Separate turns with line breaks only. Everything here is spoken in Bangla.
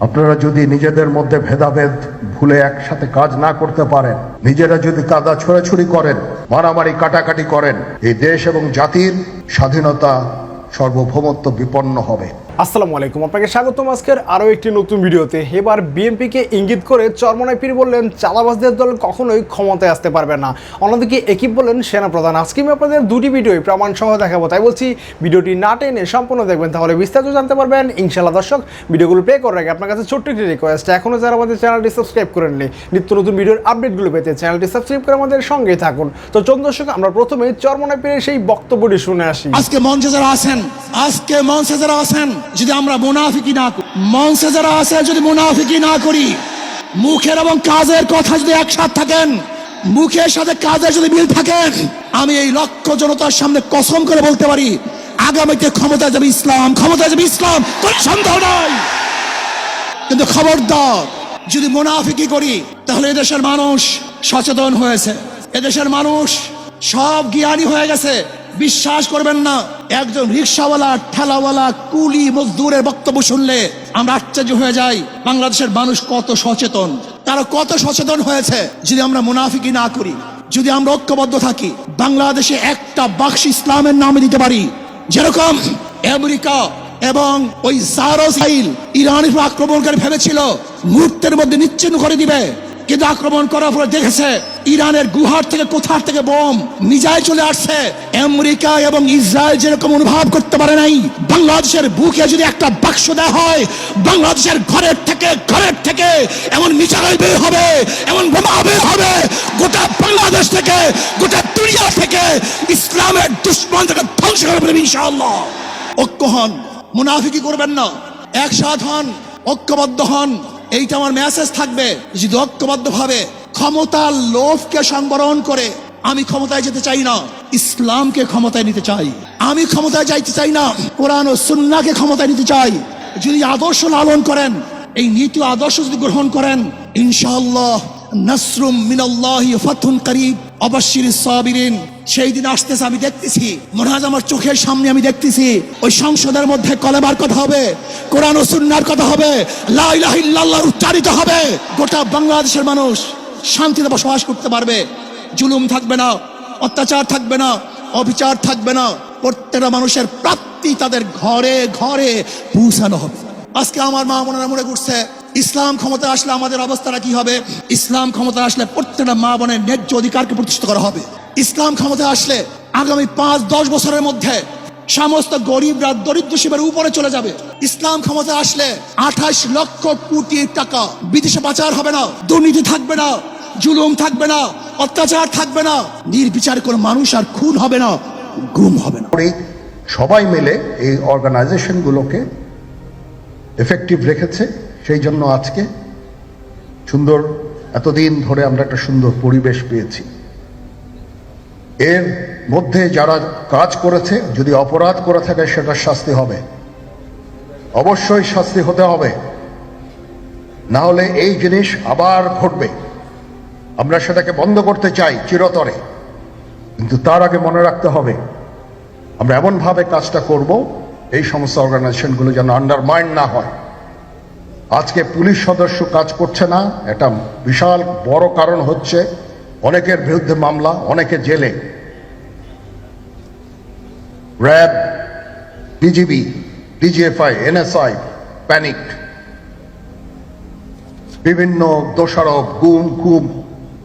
আপনারা যদি নিজেদের মধ্যে ভেদাভেদ ভুলে একসাথে কাজ না করতে পারেন, নিজেরা যদি কাদা ছোড়াছুড়ি করেন, মারামারি কাটাকাটি করেন, এই দেশ এবং জাতির স্বাধীনতা সর্বভৌমত্ব বিপন্ন হবে।
আসসালামু আলাইকুম। আপনাকে স্বাগতম আজকের আরও একটি নতুন ভিডিওতে। এবার বিএনপিকে ইঙ্গিত করে চরমনাই পীর বললেন চালাবাসদের দল কখনোই ক্ষমতায় আসতে পারবে না। অন্যদিকে একই বললেন, সেনাপ্রধান। আজকে আমি আপনাদের দুটি ভিডিওই প্রমাণ সহ দেখাবো। তাই বলছি, ভিডিওটি না টেনে সম্পূর্ণ দেখবেন, তাহলে বিস্তারিত জানতে পারবেন। ইনশাল্লাহ দর্শক, ভিডিওগুলো প্লে করার আগে আপনার কাছে ছোট্ট একটি রিকোয়েস্ট এখনও যারা আমাদের চ্যানেলটি সাবস্ক্রাইব করেননি, নিত্য নতুন ভিডিওর আপডেটগুলো পেতে চ্যানেলটি সাবস্ক্রাইব করে আমাদের সঙ্গেই থাকুন। তো চোদ্দ দর্শক, আমরা প্রথমে চরমনাই পীরের সেই বক্তব্যটি শুনে আসি।
আজকে মঞ্চে যারা আছেন, আজকে মঞ্চে যারা আছেন যদি আমরা মুনাফিকি না করি, মঞ্চে যারা আছে, যদি মুনাফিকি না করি, মুখের এবং কাজের কথা যদি একসাথে থাকেন, মুখের সাথে কাজের যদি মিল থাকেন, আমি এই লক্ষ জনতার সামনে কসম করে বলতে পারি, আগামীতে ক্ষমতা যাবে ইসলাম ক্ষমতা যাবে ইসলাম, কোনো সন্দেহ নয় কিন্তু খবরদার, যদি মুনাফিকি করি, তাহলে এদেশের মানুষ সচেতন হয়েছে। এদেশের মানুষ সব জ্ঞানী হয়ে গেছে। বিশ্বাস করবেন না, একজন রিক্সাওয়ালা, ঠেলাওয়ালা, কুলি মজদুরের বক্তব্য শুনলে আমরা আশ্চর্য হয়ে যাই, বাংলাদেশের মানুষ কত সচেতন। তারা কত সচেতন হয়েছে, যদি আমরা মুনাফিকি না করি, যদি আমরা ঐক্যবদ্ধ থাকি, বাংলাদেশে একটা বাক্স ইসলামের নামে দিতে পারি। যেরকম আমেরিকা এবং ওই জারোসাইল ইরানের আক্রমণকারী ভেবেছিল, মুহূর্তের মধ্যে নিচ্ছিন্ন করে দিবে, কিন্তু আক্রমণ করার পরে দেখেছে ইরানের গুহার থেকে কোথার থেকে বোম, মিজাইল চলে আসছে। আমেরিকা এবং ইসরায়েল যেরকম অনুভব করতে পারে নাই, বাংলাদেশের বুকে যদি একটা বাক্স দেওয়া হয়, বাংলাদেশের ঘরের থেকে ঘরের থেকে এমন মিসাইল বের হবে, এমন বোমা বের হবে, গোটা বাংলাদেশ থেকে, গোটা দুনিয়া থেকে ইসলামের দুশ্মন থেকে ধ্বংস করে ফেলবে ইনশাআল্লাহ। ঐক্য হন মুনাফিকি করবেন না, একসাথ হন, ঐক্যবদ্ধ হন, এইটা আমার মেসেজ থাকবে, যদি ঐক্যবদ্ধ ভাবে ক্ষমতার লোভকে সংবরণ করে আমি ক্ষমতায় যেতে চাই না, ইসলামকে ক্ষমতায় নিতে চাই। আমি ক্ষমতায় যাইতে চাই না, কোরআন ও সুন্নাকে ক্ষমতায় নিতে চাই। যদি আদর্শ লালন করেন, এই নীতি আদর্শ যদি গ্রহণ করেন, ইনশাআল্লাহ নাসরুম মিনাল্লাহি ফাতহুন করিব। অবশ্যির সাবিরিন, সেই দিন আসতেছে, আমি দেখতেছি মনে হয় আমার চোখের সামনে আমি দেখতেছি, ওই সংসদের মধ্যে কলেবার কথা হবে, কোরআন ও সুন্নার কথা হবে, লা ইলাহা ইল্লাল্লাহ উচ্চারিত হবে, গোটা বাংলাদেশের মানুষ শান্তিতে বসবাস করতে পারবে। জুলুম থাকবে না, অত্যাচার থাকবে না, অবিচার থাকবে না। প্রত্যেকটা মানুষের প্রাপ্তি তাদের ঘরে ঘরে পৌঁছানো হবে। আজকে আমার মা বোনেরা মনে করছে, ইসলাম ক্ষমতা আসলে আমাদের অবস্থাটা কি হবে? ইসলাম ক্ষমতা আসলে প্রত্যেকটা মা বোনের ন্যায্য অধিকারকে প্রতিষ্ঠিত করা হবে। ইসলাম ক্ষমতা আসলে আগামী পাঁচ, দশ বছরের মধ্যে সমস্ত গরিবরা দরিদ্র শিবের উপরে চলে যাবে। ইসলাম ক্ষমতা আসলে আঠাশ লক্ষ কোটি টাকা বিদেশে পাচার হবে না, দুর্নীতি থাকবে না। জুলুম থাকবে না, অত্যাচার থাকবে না, নির্বিচার কোনো মানুষ আর খুন হবে না, গুম হবে না।
সবাই মিলে এই অর্গানাইজেশনগুলোকে এফেক্টিভ রেখেছে, সেই জন্য আজকে সুন্দর, এতদিন ধরে আমরা একটা সুন্দর পরিবেশ পেয়েছি। এর মধ্যে যারা কাজ করেছে, যদি অপরাধ করে থাকে, সেটা শাস্তি হবে। অবশ্যই শাস্তি হতে হবে। না হলে এই জিনিস আবার ঘটবে। আমরা সেটাকে বন্ধ করতে চাই চিরতরে। কিন্তু তার আগে মনে রাখতে হবে, আমরা এমনভাবে কাজটা করব, এই সমস্ত অর্গানাইজেশনগুলো যেন আন্ডারমাইন্ড না হয়। আজকে পুলিশ সদস্য কাজ করছে না, এটা বিশাল বড় কারণ হচ্ছে অনেকের বিরুদ্ধে মামলা, অনেকে জেলে। RAB, DGB, DGFI, NSI, panic. বিভিন্ন দোষারোপ, গুম খুম